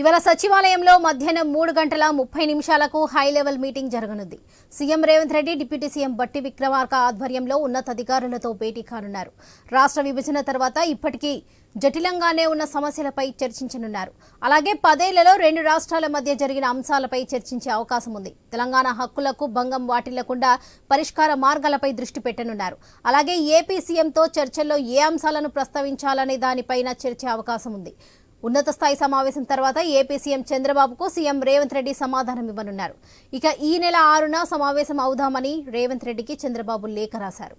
ఇవాళ సచివాలయంలో మధ్యాహ్నం మూడు గంటల ముప్పై నిమిషాలకు హై లెవెల్ మీటింగ్ జరగనుంది. CM Revanth Reddy deputy CM Bhatti Vikramarka ఆధ్వర్యంలో ఉన్నతాధికారులతో భేటీ కానున్నారు. రాష్ట్ర విభజన తర్వాత ఇప్పటికీ జటిలంగానే ఉన్న సమస్యలపై చర్చించనున్నారు. అలాగే పదేళ్ళలో రెండు రాష్ట్రాల మధ్య జరిగిన అంశాలపై చర్చించే అవకాశం ఉంది. తెలంగాణ హక్కులకు భంగం వాటిల్లకుండా పరిష్కార మార్గాలపై దృష్టి పెట్టనున్నారు. అలాగే ఏపీ సీఎంతో చర్చల్లో ఏ అంశాలను ప్రస్తావించాలనే దానిపైన చర్చే అవకాశం ఉంది. ఉన్నత స్థాయి సమావేశం తర్వాత ఏపీ సీఎం చంద్రబాబుకు సీఎం రేవంత్ రెడ్డి సమాధానం ఇవ్వనున్నారు. ఇక ఈ నెల ఆరున సమావేశం అవుదామని రేవంత్ రెడ్డికి చంద్రబాబు లేఖ రాశారు.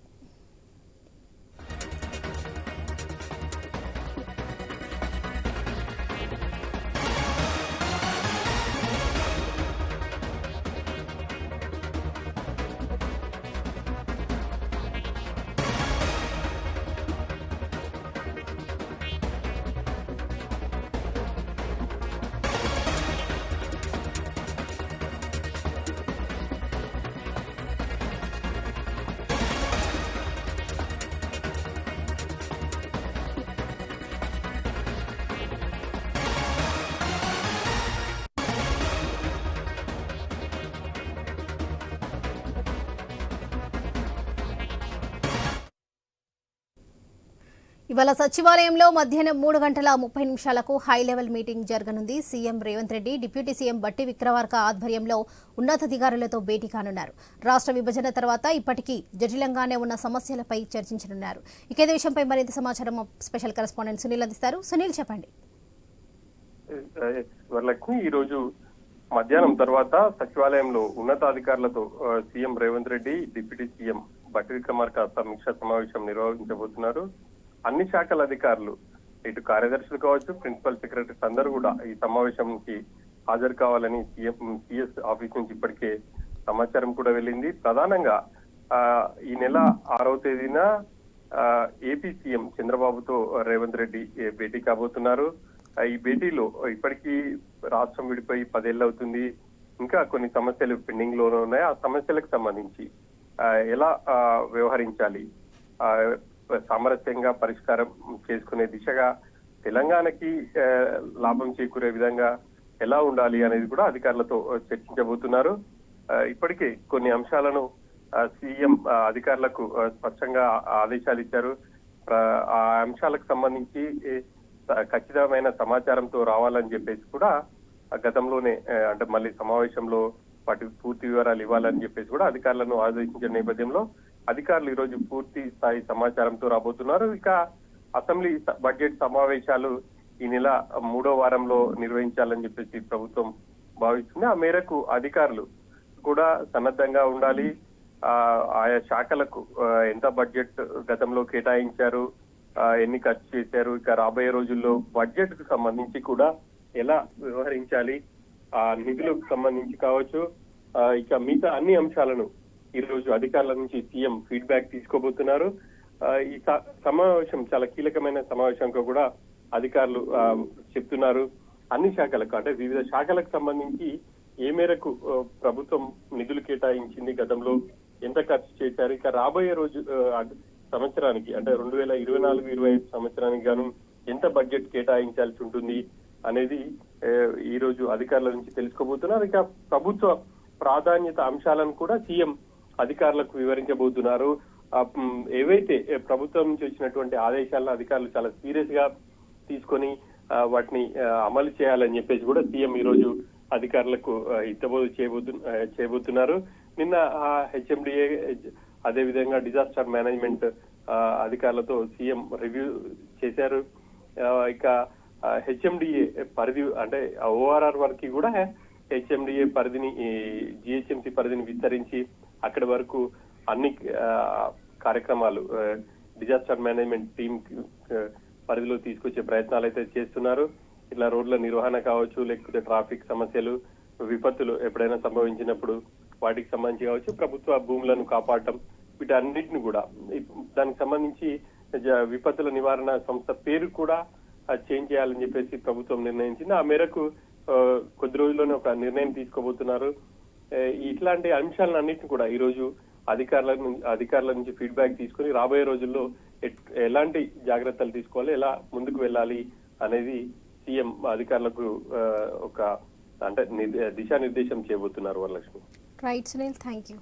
ఇవాళ సచివాలయంలో మధ్యాహ్నం మూడు గంటల ముప్పై నిమిషాలకు హై లెవెల్ మీటింగ్ జరగనుంది. CM Revanth Reddy deputy CM Bhatti Vikramarka ఆధ్వర్యంలో ఉన్నతాధికారులతో భేటీ కానున్నారు. రాష్ట్ర విభజన తర్వాత ఇప్పటికీ జటిలంగానే ఉన్న సమస్యలపై చర్చించనున్నారు. ఇక ఇదే విషయంపై మరింత సమాచారం స్పెషల్ కరెస్పాండెంట్ సునీల్ అందిస్తారు. సునీల్ చెప్పండి. వరలక్ష్మి ఈ రోజు మధ్యాహ్నం తర్వాత సచివాలయంలో ఉన్నతాధికారులతో CM Revanth Reddy deputy CM Bhatti Vikramarka సమీక్ష సమావేశం నిర్వహించబోతున్నారు. అన్ని శాఖల అధికారులు ఇటు కార్యదర్శులు కావచ్చు ప్రిన్సిపల్ సెక్రటరీస్ అందరూ కూడా ఈ సమావేశంకి హాజరు కావాలని సీఎం సిఎస్ ఆఫీస్ నుంచి ఇప్పటికే సమాచారం కూడా వెళ్ళింది. ప్రధానంగా ఆ, ఈ నెల ఆరవ తేదీన ఆ, ఏపీ సీఎం చంద్రబాబుతో రేవంత్ రెడ్డి ఏ, భేటీ కాబోతున్నారు. ఆ, ఈ భేటీలో ఇప్పటికీ రాష్ట్రం విడిపోయి పదేళ్ళు అవుతుంది. ఇంకా కొన్ని సమస్యలు పెండింగ్లోనే ఉన్నాయి. ఆ సమస్యలకు సంబంధించి ఎలా ఆ, వ్యవహరించాలి? ఆ, సామరస్యంగా పరిష్కారం చేసుకునే దిశగా తెలంగాణకి లాభం చేకూరే విధంగా ఎలా ఉండాలి అనేది కూడా అధికారులతో చర్చించబోతున్నారు. ఆ, ఇప్పటికే కొన్ని అంశాలను ఆ, సీఎం అధికారులకు స్పష్టంగా ఆదేశాలు ఇచ్చారు. ఆ అంశాలకు సంబంధించి ఖచ్చితమైన సమాచారంతో రావాలని చెప్పేసి కూడా గతంలోనే అంటే మళ్ళీ సమావేశంలో వాటి పూర్తి వివరాలు ఇవ్వాలని చెప్పేసి కూడా అధికారులను ఆదేశించిన నేపథ్యంలో అధికారులు ఈ రోజు పూర్తి స్థాయి సమాచారంతో రాబోతున్నారు. ఇక అసెంబ్లీ బడ్జెట్ సమావేశాలు ఈ నెల మూడో వారంలో నిర్వహించాలని చెప్పేసి ప్రభుత్వం భావిస్తుంది. ఆ మేరకు అధికారులు కూడా సన్నద్ధంగా ఉండాలి. ఆ ఆయా శాఖలకు ఎంత బడ్జెట్ గతంలో కేటాయించారు ఎన్ని ఖర్చు చేశారు ఇక రాబోయే రోజుల్లో బడ్జెట్కు సంబంధించి కూడా ఎలా వ్యవహరించాలి ఆ నిధులకు సంబంధించి కావచ్చు ఇక మిగతా అన్ని అంశాలను ఈ రోజు అధికారుల నుంచి సీఎం ఫీడ్బ్యాక్ తీసుకోబోతున్నారు. ఈ సమావేశం చాలా కీలకమైన సమావేశంగా కూడా అధికారులు చెప్తున్నారు. అన్ని శాఖలకు అంటే వివిధ శాఖలకు సంబంధించి ఏ మేరకు ప్రభుత్వం నిధులు కేటాయించింది గతంలో ఎంత ఖర్చు చేశారు ఇక రాబోయే రోజు సంవత్సరానికి అంటే రెండు వేల ఇరవై నాలుగు ఇరవై ఐదు సంవత్సరానికి గాను ఎంత బడ్జెట్ కేటాయించాల్సి ఉంటుంది అనేది ఈ రోజు అధికారుల నుంచి తెలుసుకోబోతున్నారు. ఇక ప్రభుత్వ ప్రాధాన్యత అంశాలను కూడా సీఎం అధికారులకు వివరించబోతున్నారు. ఏవైతే ప్రభుత్వం నుంచి వచ్చినటువంటి ఆదేశాలను అధికారులు చాలా సీరియస్గా తీసుకొని వాటిని అమలు చేయాలని చెప్పేసి కూడా సీఎం ఈ రోజు అధికారులకు హితబోధ చేయబోతు చేయబోతున్నారు. నిన్న హెచ్ఎండిఏ అదే విధంగా డిజాస్టర్ మేనేజ్మెంట్ అధికారులతో సీఎం రివ్యూ చేశారు. ఇక హెచ్ఎండిఏ పరిధి అంటే ఓఆర్ఆర్ వరకు కూడా హెచ్ఎండిఏ పరిధిని జిహెచ్ఎంసీ పరిధిని విస్తరించి అక్కడి వరకు అన్ని కార్యక్రమాలు డిజాస్టర్ మేనేజ్మెంట్ టీమ్ పరిధిలో తీసుకొచ్చే ప్రయత్నాలు అయితే చేస్తున్నారు. ఇట్లా రోడ్ల నిర్వహణ కావచ్చు లేకపోతే ట్రాఫిక్ సమస్యలు విపత్తులు ఎప్పుడైనా సంభవించినప్పుడు వాటికి సంబంధించి కావచ్చు ప్రభుత్వ భూములను కాపాడటం వీటన్నిటిని కూడా. దానికి సంబంధించి జ- విపత్తుల నివారణ సంస్థ పేరు కూడా చేంజ్ చేయాలని చెప్పేసి ప్రభుత్వం నిర్ణయించింది. ఆ మేరకు కొద్ది రోజుల్లోనే ఒక నిర్ణయం తీసుకోబోతున్నారు. ఇట్లాంటి ఇట్లాంటి అంశాలన్నింటినీ కూడా ఈ రోజు అధికారుల నుంచి అధికారుల నుంచి ఫీడ్బ్యాక్ తీసుకుని రాబోయే రోజుల్లో ఎలాంటి జాగ్రత్తలు తీసుకోవాలి ఎలా ముందుకు వెళ్ళాలి అనేది సీఎం అధికారులకు ఒక అంటే ని- దిశానిర్దేశం చేయబోతున్నారు Varalakshmi. Right Sunil thank you